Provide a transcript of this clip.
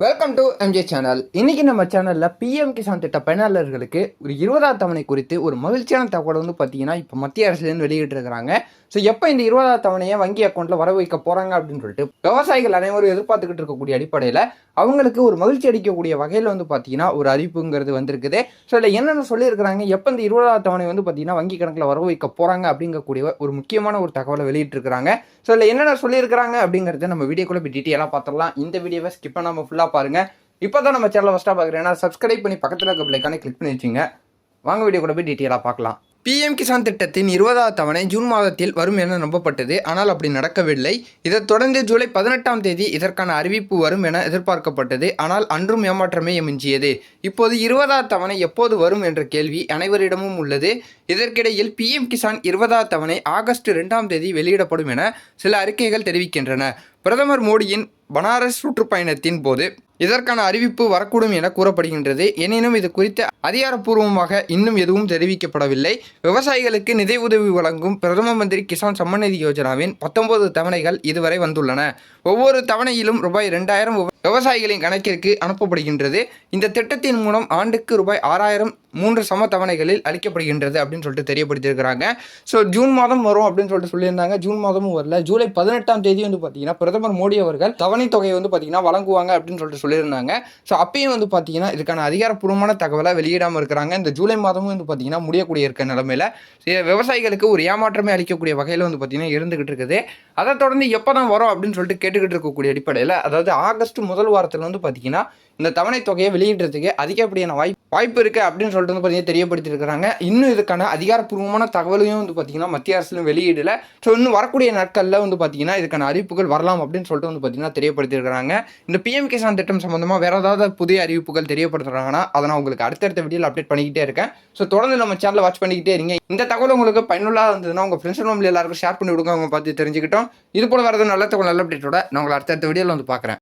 Welcome to MJ channel இன்றைக்கி நம்ம சேனலில் பிஎம் கிசான் திட்ட பயனாளர்களுக்கு ஒரு இருபதாம் தவணை குறித்து ஒரு மகிழ்ச்சியான தகவல் வந்து பார்த்தீங்கன்னா இப்போ மத்திய அரசுலேருந்து வெளியிட்டு இருக்கிறாங்க ஸோ எப்போ இந்த இருபதாவது தவணையை வங்கி அக்கௌண்ட்டில் வர வைக்க போகிறாங்க அப்படின்னு சொல்லிட்டு விவசாயிகள் அனைவரும் எதிர்பார்த்துக்கிட்டு இருக்கக்கூடிய அடிப்படையில் அவங்களுக்கு ஒரு மகிழ்ச்சி அளிக்கக்கூடிய வகையில் வந்து பார்த்தீங்கன்னா ஒரு அறிவிப்புங்கிறது வந்திருக்குது. ஸோ இதில் என்னென்ன சொல்லியிருக்கிறாங்க எப்போ இந்த இருபதாவது தவணை வந்து பார்த்தீங்கன்னா வங்கி கணக்கில் வர வைக்க போகிறாங்க அப்படிங்கக்கூடிய ஒரு முக்கியமான ஒரு தகவலை வெளியிட்டிருக்கிறாங்க. ஸோ இதில் என்னென்ன சொல்லியிருக்கிறாங்க அப்படிங்கிறத நம்ம வீடியோக்குள்ளே போய் டீட்டெயிலாக பார்த்துடலாம் இந்த வீடியோவை ஸ்கிப் பண்ணாமல் ஃபுல்லாக பாருங்கள் இப்போ தான் நம்ம சேனலை ஃபஸ்ட்டாக பார்க்குறேன்னா சப்ஸ்கிரைப் பண்ணி பக்கத்தில் இருக்க பிள்ளைக்கான கிளிக் பண்ணி வச்சுங்க. வாங்க வீடியோ கூட போய் டீட்டெயிலாக பார்க்கலாம் பிஎம் கிசான் திட்டத்தின் இருபதாவது தவணை ஜூன் மாதத்தில் வரும் என நம்பப்பட்டது. ஆனால் அப்படி நடக்கவில்லை. இதைத் தொடர்ந்து ஜூலை பதினெட்டாம் தேதி இதற்கான அறிவிப்பு வரும் என எதிர்பார்க்கப்பட்டது. ஆனால் அன்றும் ஏமாற்றமே எமிஞ்சியது இப்போது இருபதாவது தவணை எப்போது வரும் என்ற கேள்வி அனைவரிடமும் உள்ளது. இதற்கிடையில் பிஎம் கிசான் இருபதாவது தவணை ஆகஸ்ட் இரண்டாம் தேதி வெளியிடப்படும் என சில அறிக்கைகள் தெரிவிக்கின்றன. பிரதமர் மோடியின் பனாரஸ் சுற்றுப்பயணத்தின் போது இதற்கான அறிவிப்பு வரக்கூடும் என கூறப்படுகின்றது. எனினும் இது குறித்து அதிகாரப்பூர்வமாக இன்னும் எதுவும் தெரிவிக்கப்படவில்லை. விவசாயிகளுக்கு நிதி உதவி வழங்கும் பிரதம மந்திரி கிசான் சம்மநிதி யோஜனாவின் பத்தொன்பது தவணைகள் இதுவரை வந்துள்ளன. ஒவ்வொரு தவணையிலும் ரூபாய் ரெண்டாயிரம் விவசாயிகளின் கணக்கிற்கு அனுப்பப்படுகின்றது. இந்த திட்டத்தின் மூலம் ஆண்டுக்கு ரூபாய் ஆறாயிரம் மூன்று சம தவணைகளில் அளிக்கப்படுகின்றது அப்படின்னு சொல்லிட்டு தெரியப்படுத்தியிருக்கிறாங்க. ஸோ ஜூன் மாதம் வரும் அப்படின்னு சொல்லிட்டு சொல்லியிருந்தாங்க. ஜூன் மாதமும் வரல. ஜூலை பதினெட்டாம் தேதி வந்து பார்த்தீங்கன்னா பிரதமர் மோடி அவர்கள் தவணை தொகையை வந்து பார்த்தீங்கன்னா வழங்குவாங்க அப்படின்னு சொல்லிட்டு சொல்லியிருந்தாங்க. ஸோ அப்பயும் வந்து பார்த்தீங்கன்னா இதுக்கான அதிகாரப்பூர்வமான தகவலை வெளியிடாமல் இருக்கிறாங்க. இந்த ஜூலை மாதமும் வந்து பார்த்தீங்கன்னா முடியக்கூடிய இருக்க நிலமையில விவசாயிகளுக்கு ஒரு ஏமாற்றமே அளிக்கக்கூடிய வகையில் வந்து பார்த்தீங்கன்னா இருந்துகிட்டு இருக்குது. அதை தொடர்ந்து எப்போ தான் வரும் அப்படின்னு சொல்லிட்டு கேட்டுக்கிட்டு இருக்கக்கூடிய அடிப்படையில் அதாவது ஆகஸ்ட் முதல் வாரத்தில் வந்து பார்த்தீங்கன்னா இந்த தவணை தொகையை வெளியிடுறதுக்கு அதிகப்படியான வாய்ப்பு வாய்ப்பு இருக்குது அப்படின்னு சொல்லிட்டு வந்து பார்த்தீங்கன்னா தெரியப்படுத்தியிருக்கிறாங்க. இன்னும் இதுக்கான அதிகாரப்பூர்வமான தகவலையும் வந்து பார்த்தீங்கன்னா மத்திய அரசிலும் வெளியிடல. ஸோ இன்னும் வரக்கூடிய நாட்களில் வந்து பார்த்தீங்கன்னா இதுக்கான அறிவிப்புகள் வரலாம் அப்படின்னு சொல்லிட்டு வந்து பார்த்தீங்கன்னா தெரியப்படுத்தியிருக்கிறாங்க. இந்த பிஎம் கிசான் திட்டம் சம்மந்தமாக வேறு ஏதாவது புதிய அறிவிப்புகள் தெரியப்படுத்துகிறாங்கன்னா அதை நான் உங்களுக்கு அடுத்தடுத்த வீடியோவில் அப்டேட் பண்ணிக்கிட்டே இருக்கேன். ஸோ தொடர்ந்து நம்ம சேனலை வாட்ச் பண்ணிக்கிட்டே இருங்க. இந்த தகவல் உங்களுக்கு பயனுள்ளதாக இருந்ததுன்னா உங்கள் ஃப்ரெண்ட்ஸ் ஃபேமிலி எல்லாருக்கும் ஷேர் பண்ணி விடுங்க அவங்க பார்த்து தெரிஞ்சுக்கிட்டோம். இது போல வரது நல்ல தகவல் நல்ல அப்டேட்டோட நான் உங்களை அடுத்தடுத்த வீடியோவில் வந்து பார்க்குறேன்